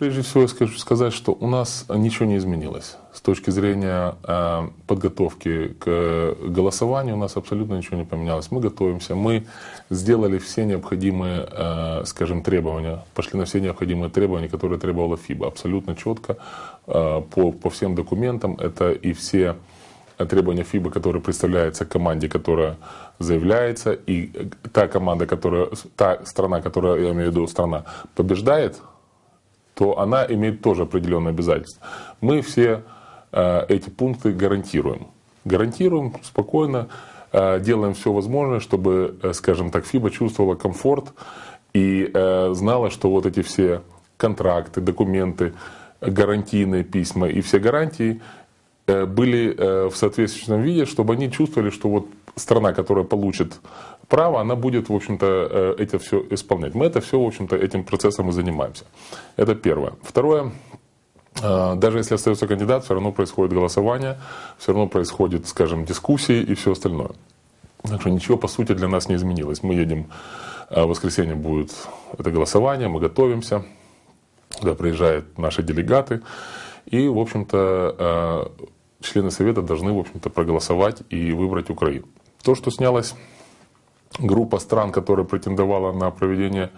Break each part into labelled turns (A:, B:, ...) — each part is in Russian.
A: Прежде всего, я скажу сказать, что у нас ничего не изменилось. С точки зрения э, подготовки к голосованию у нас абсолютно ничего не поменялось. Мы готовимся, мы сделали все необходимые, э, скажем, требования, пошли на все необходимые требования, которые требовала ФИБА. Абсолютно четко э, по, по всем документам. Это и все требования ФИБА, которые представляются команде, которая заявляется, и та команда, которая, та страна, которая, я имею в виду, страна, побеждает, то она имеет тоже определенные обязательства. Мы все э, эти пункты гарантируем. Гарантируем спокойно, э, делаем все возможное, чтобы, э, скажем так, ФИБА чувствовала комфорт и знала, что вот эти все контракты, документы, гарантийные письма и все гарантии были э, в соответствующем виде, чтобы они чувствовали, что вот страна, которая получит право, она будет, в общем-то, э, это все исполнять. Мы это все, в общем-то, этим процессом и занимаемся. Это первое. Второе, э, даже если остается кандидат, все равно происходит голосование, все равно происходит, скажем, дискуссии и все остальное. Так что ничего, по сути, для нас не изменилось. Мы едем, э, в воскресенье будет это голосование, мы готовимся, туда приезжают наши делегаты, и, в общем-то, члены Совета должны, в общем-то, проголосовать и выбрать Украину. То, что снялось группа стран, которая претендовала на проведение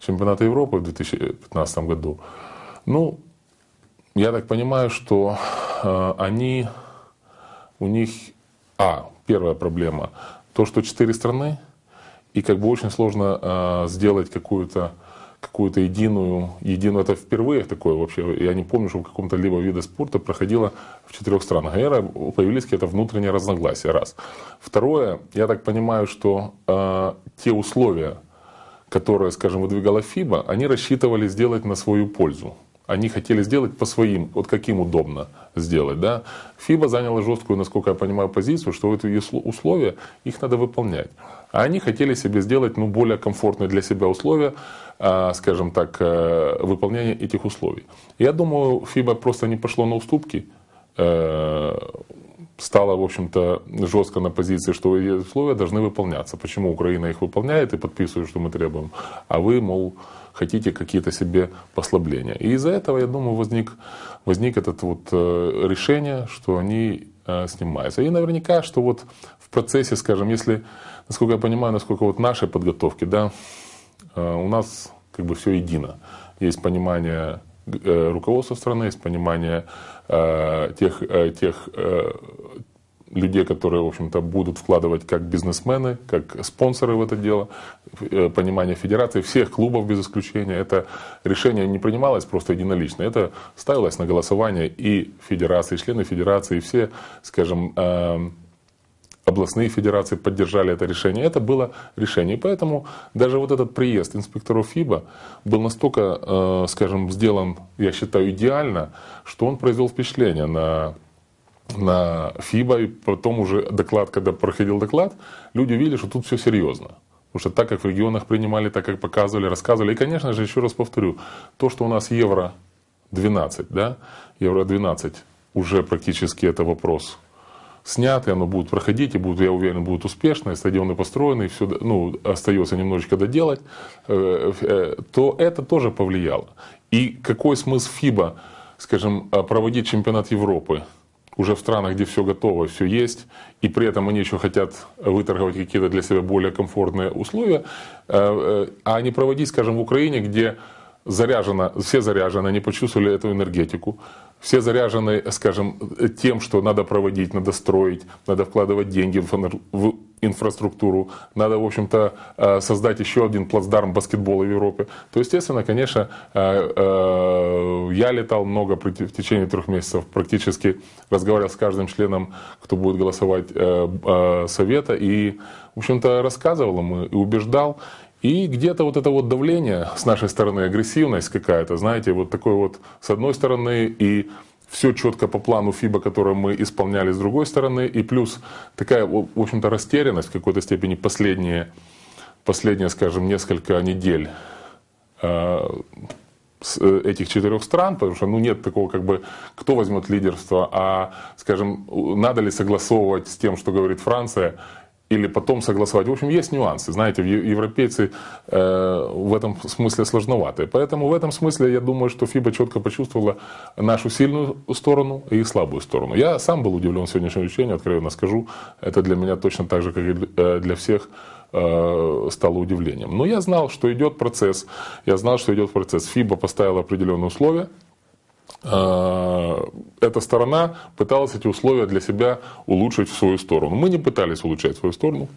A: чемпионата Европы в 2015 году, ну, я так понимаю, что э, они, у них, а, первая проблема, то, что четыре страны, и как бы очень сложно э, сделать какую-то какую-то единую, единую, это впервые такое вообще, я не помню, что в каком-то либо виде спорта проходило в четырех странах. Наверное, появились какие-то внутренние разногласия, раз. Второе, я так понимаю, что э, те условия, которые, скажем, выдвигала ФИБА, они рассчитывали сделать на свою пользу. Они хотели сделать по своим, вот каким удобно сделать. Да? ФИБА заняла жесткую, насколько я понимаю, позицию, что эти условия, их надо выполнять. А они хотели себе сделать ну, более комфортные для себя условия, а, скажем так, э, выполнения этих условий. Я думаю, ФИБА просто не пошло на уступки, э, стала, в общем-то, жестко на позиции, что эти условия должны выполняться. Почему Украина их выполняет и подписывает, что мы требуем, а вы, мол, хотите какие-то себе послабления. И из-за этого, я думаю, возник, возник это вот э, решение, что они снимаются. И наверняка, что вот в процессе, скажем, если, насколько я понимаю, насколько вот нашей подготовки, да, Э, у нас как бы все едино. Есть понимание э, руководства страны, есть понимание э, тех, тех людей, которые, в общем-то, будут вкладывать как бизнесмены, как спонсоры в это дело, понимание федерации, всех клубов без исключения. Это решение не принималось просто единолично, это ставилось на голосование и федерации, члены федерации, и все, скажем, областные федерации поддержали это решение. Это было решение. Поэтому даже вот этот приезд инспекторов ФИБА был настолько, э, скажем, сделан, я считаю, идеально, что он произвел впечатление на на ФИБА, и потом уже доклад, когда проходил доклад, люди видели, что тут все серьезно. Потому что так, как в регионах принимали, так, как показывали, рассказывали. И, конечно же, еще раз повторю, то, что у нас евро 12, да, евро 12, уже практически это вопрос сняты, оно будет проходить, и будет, я уверен, будет успешно, и стадионы построены, и все, ну, остается немножечко доделать, э, э, то это тоже повлияло. И какой смысл ФИБА, скажем, проводить чемпионат Европы уже в странах, где все готово, все есть, и при этом они еще хотят выторговать какие-то для себя более комфортные условия, э, а не проводить, скажем, в Украине, где заряжено, все заряжены, они почувствовали эту энергетику, все заряжены, скажем, тем, что надо проводить, надо строить, надо вкладывать деньги в инфраструктуру, надо, в общем-то, э, создать еще один плацдарм баскетбола в Европе. То, естественно, конечно, э, э, я летал много в течение трех месяцев, практически разговаривал с каждым членом, кто будет голосовать совета, и, в общем-то, рассказывал ему и убеждал. И где-то вот это вот давление с нашей стороны, агрессивность какая-то, знаете, вот такой вот с одной стороны и все четко по плану ФИБА, который мы исполняли с другой стороны, и плюс такая, в общем-то, растерянность в какой-то степени последние, последние, скажем, несколько недель э, э, этих четырех стран, потому что ну, нет такого, как бы, кто возьмет лидерство, а, скажем, надо ли согласовывать с тем, что говорит Франция, или потом согласовать. В общем, есть нюансы. Знаете, европейцы э, в этом смысле сложноватые. Поэтому в этом смысле я думаю, что ФИБА четко почувствовала нашу сильную сторону и слабую сторону. Я сам был удивлен сегодняшним решением, откровенно скажу. Это для меня точно так же, как и э, для всех э, стало удивлением. Но я знал, что идет процесс. Я знал, что идет процесс. ФИБА поставила определенные условия. Э, эта сторона пыталась эти условия для себя улучшить в свою сторону. Мы не пытались улучшать свою сторону.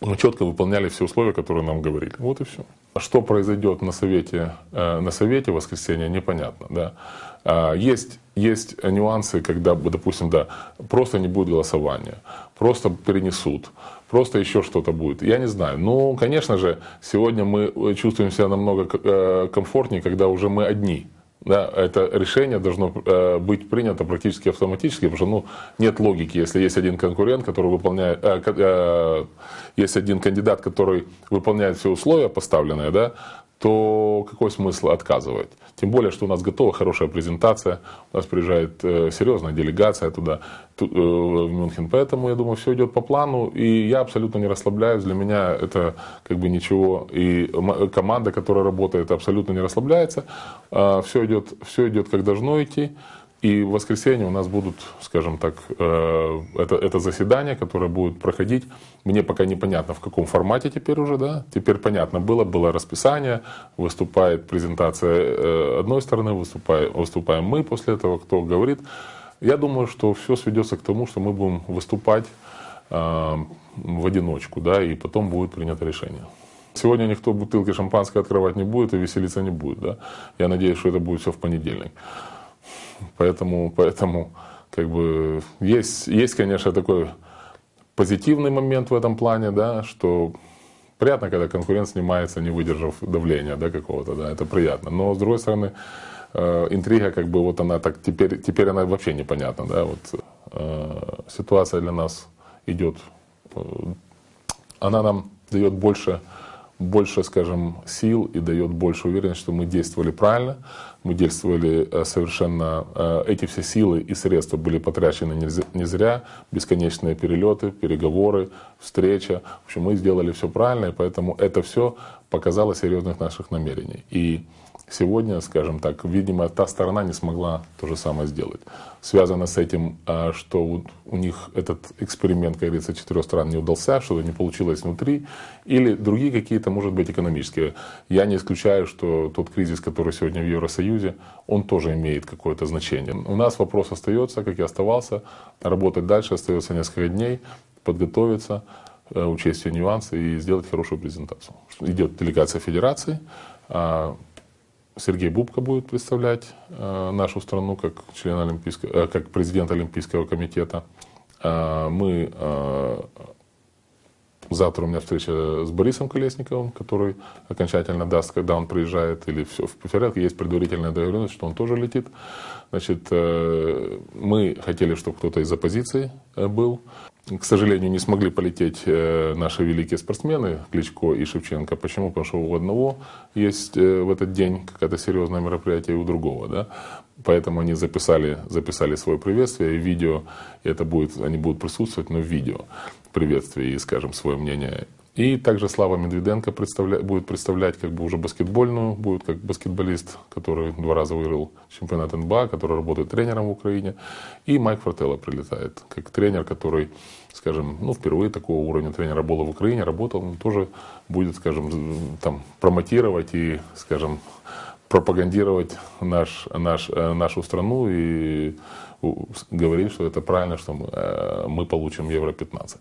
A: Мы четко выполняли все условия, которые нам говорили. Вот и все. Что произойдет на совете, э, на совете в воскресенье, непонятно. Да. А, есть, есть нюансы, когда, допустим, да, просто не будет голосования, просто перенесут, просто еще что-то будет. Я не знаю. Ну, конечно же, сегодня мы чувствуем себя намного э, комфортнее, когда уже мы одни. Да, это решение должно э, быть принято практически автоматически, потому что ну, нет логики, если есть один конкурент, который выполняет, э, э, есть один кандидат, который выполняет все условия поставленные, да, то какой смысл отказывать? Тем более, что у нас готова хорошая презентация, у нас приезжает э, серьезная делегация туда, ту, э, в Мюнхен. Поэтому, я думаю, все идет по плану, и я абсолютно не расслабляюсь. Для меня это как бы ничего. И команда, которая работает, абсолютно не расслабляется. Э, все, идет, все идет как должно идти. И в воскресенье у нас будут, скажем так, э, это, это заседание, которое будет проходить. Мне пока непонятно, в каком формате теперь уже, да. Теперь понятно было, было расписание, выступает презентация э, одной стороны, выступаем, выступаем мы после этого, кто говорит. Я думаю, что все сведется к тому, что мы будем выступать э, в одиночку, да, и потом будет принято решение. Сегодня никто бутылки шампанского открывать не будет и веселиться не будет, да. Я надеюсь, что это будет все в понедельник. Поэтому, поэтому как бы есть, есть, конечно, такой позитивный момент в этом плане, да, что приятно, когда конкурент снимается, не выдержав давления да, какого-то, да, это приятно. Но с другой стороны, э, интрига, как бы вот она так теперь, теперь она вообще непонятна, да, вот э, ситуация для нас идет, э, она нам дает больше больше, скажем, сил и дает больше уверенность, что мы действовали правильно, мы действовали э, совершенно, э, эти все силы и средства были потрачены не зря, бесконечные перелеты, переговоры, встреча. В общем, мы сделали все правильно, и поэтому это все показало серьезных наших намерений. И Сегодня, скажем так, видимо, та сторона не смогла то же самое сделать. Связано с этим, а, что у них этот эксперимент, как говорится, четырех стран не удался, что-то не получилось внутри, или другие какие-то, может быть, экономические. Я не исключаю, что тот кризис, который сегодня в Евросоюзе, он тоже имеет какое-то значение. У нас вопрос остается, как и оставался, работать дальше остается несколько дней, подготовиться, э, учесть все нюансы и сделать хорошую презентацию. Идет делегация Федерации, а, Сергей Бубка будет представлять э, нашу страну как, член Олимпийского, э, как президент Олимпийского комитета. Э, мы завтра у меня встреча с Борисом Колесниковым, который окончательно даст, когда он приезжает, или все в порядке. Есть предварительная договоренность, что он тоже летит. Значит, э, мы хотели, чтобы кто-то из оппозиции э, был. К сожалению, не смогли полететь э, наши великие спортсмены Кличко и Шевченко. Почему? Потому что у одного есть в этот день какое-то серьезное мероприятие, и у другого. Да? Поэтому они записали, записали свое приветствие и видео. Это будет, они будут присутствовать, но в видео приветствие и скажем свое мнение. И также Слава Медведенко представля... будет представлять как бы уже баскетбольную, будет как баскетболист, который два раза выиграл чемпионат НБА, который работает тренером в Украине. И Майк Фортелло прилетает как тренер, который, скажем, ну, впервые такого уровня тренера был в Украине, работал, он тоже будет, скажем, там, промотировать и, скажем, пропагандировать наш, наш, э, нашу страну и говорить, что это правильно, что мы, э, мы получим Евро-15.